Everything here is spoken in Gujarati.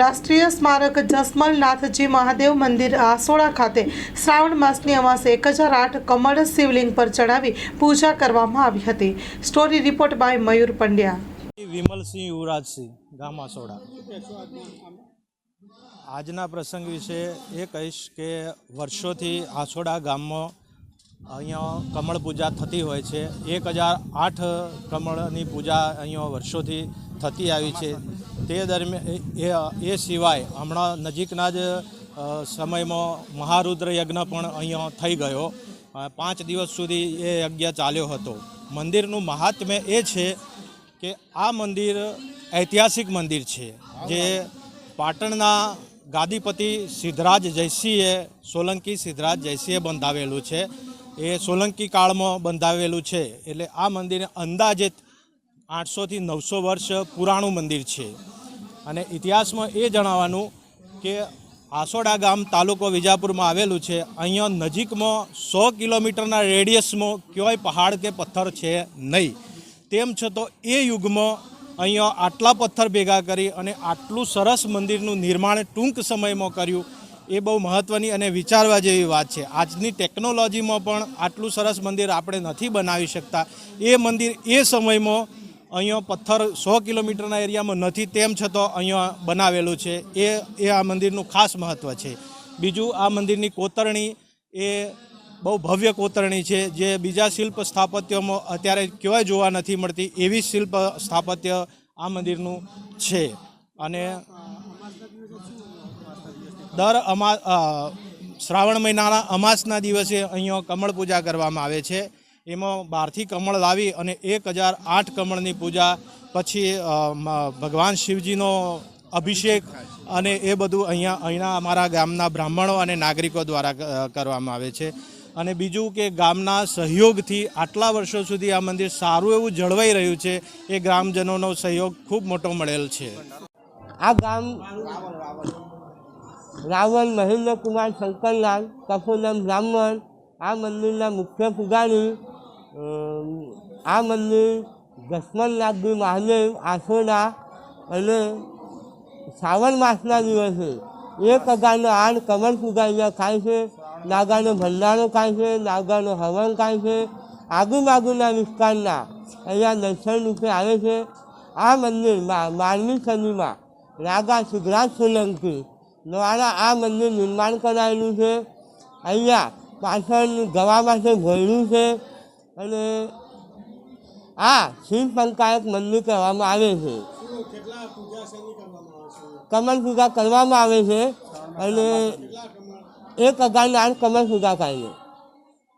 રાષ્ટ્રીય સ્મારક જસમલનાથજી મહાદેવ મંદિર આસોડા ખાતે શ્રાવણ માસની અમાસે એક હજાર આઠ કમળ શિવલિંગ પર ચડાવી પૂજા કરવામાં આવી હતી. Story report by Mayur Pandya. Vimalsinh Yuvrajsinh, ગામ આસોડા. આજના પ્રસંગ વિશે એ કહીશ કે વર્ષોથી આસોડા ગામમાં અહીંયા કમળ પૂજા થતી હોય છે. એક હજાર આઠ કમળની પૂજા અહીંયા વર્ષોથી થતી આવી છે. તે દરમિયાન એ સિવાય હમણાં નજીકના જ સમયમાં મહારુદ્ર યજ્ઞ પણ અહીંયા થઈ ગયો. પાંચ દિવસ સુધી એ યજ્ઞ ચાલ્યો હતો. મંદિરનું મહાત્મ્ય એ છે કે આ મંદિર ઐતિહાસિક મંદિર છે. જે પાટણના ગાદીપતિ સિદ્ધરાજ જયસિંહે સોલંકી સિદ્ધરાજ જયસિંહે બંધાવેલું છે. એ સોલંકી કાળમાં બંધાવેલું છે. એટલે આ મંદિરને અંદાજિત આઠસોથી નવસો વર્ષ પુરાણું મંદિર છે. અને ઇતિહાસમાં એ જણાવવાનું કે આસોડા ગામ તાલુકો વિજાપુરમાં આવેલું છે. અહીંયા નજીકમાં સો કિલોમીટરના રેડિયસમાં ક્યાંય પહાડ કે પથ્થર છે નહીં. તેમ છતાં એ યુગમાં અહીંયા આટલા પથ્થર ભેગા કરી અને આટલું સરસ મંદિરનું નિર્માણ ટૂંક સમયમાં કર્યું. એ બહુ મહત્ત્વની અને વિચારવા જેવી વાત છે. આજની ટેકનોલોજીમાં પણ આટલું સરસ મંદિર આપણે નથી બનાવી શકતા. એ મંદિર એ સમયમાં અહીંયા પથ્થર સો કિલોમીટરના એરિયામાં નથી, તેમ છતાં અહીંયા બનાવેલું છે. એ એ આ મંદિરનું ખાસ મહત્ત્વ છે. બીજું, આ મંદિરની કોતરણી એ બહુ ભવ્ય કોતરણી છે, જે બીજા શિલ્પ સ્થાપત્યમાં અત્યારે ક્યાંય જોવા નથી મળતી એવી શિલ્પ સ્થાપત્ય આ મંદિરનું છે. અને દર અમા શ્રાવણ મહિનાના અમાસના દિવસે અહીંયા કમળ પૂજા કરવામાં આવે છે. એમાં બહારથી કમળ લાવી અને એક હજાર આઠ કમળની પૂજા, પછી ભગવાન શિવજીનો અભિષેક અને એ બધું અહીંયા, અહીંના અમારા ગામના બ્રાહ્મણો અને નાગરિકો દ્વારા કરવામાં આવે છે. અને બીજું કે ગામના સહયોગથી આટલા વર્ષો સુધી આ મંદિર સારું એવું જળવાઈ રહ્યું છે. એ ગ્રામજનોનો સહયોગ ખૂબ મોટો મળેલ છે. આ ગામ રાવણ, મહેન્દ્રકુમાર, શંકરલાલ કફોદમ બ્રાહ્મણ, આ મંદિરના મુખ્ય પૂજારી આ મંદિર જસમનનાથજી મહાદેવ, આસોડા અને શ્રાવણ માસના દિવસે એક હજારનો આઠ કમર પૂજા અહીંયા ખાય છે, નાગાનો ભંડારો ખાય છે, નાગાનો હવન ખાય છે આજુબાજુના વિસ્તારના અહીંયા દર્શન રૂપે આવે છે. આ મંદિરમાં માનવી સદીમાં રાગા સુધરાજ સોલંકી દ્વારા આ મંદિર નિર્માણ કરાયેલું છે. અહીંયા પાછળ ગવા માટે ભર્યું છે અને આ શિવ પંકાયત મંદિર કહેવામાં આવે છે. કમલ પૂજા કરવામાં આવે છે? અને એક હજારના આઠ કમલ પૂજા થાય છે.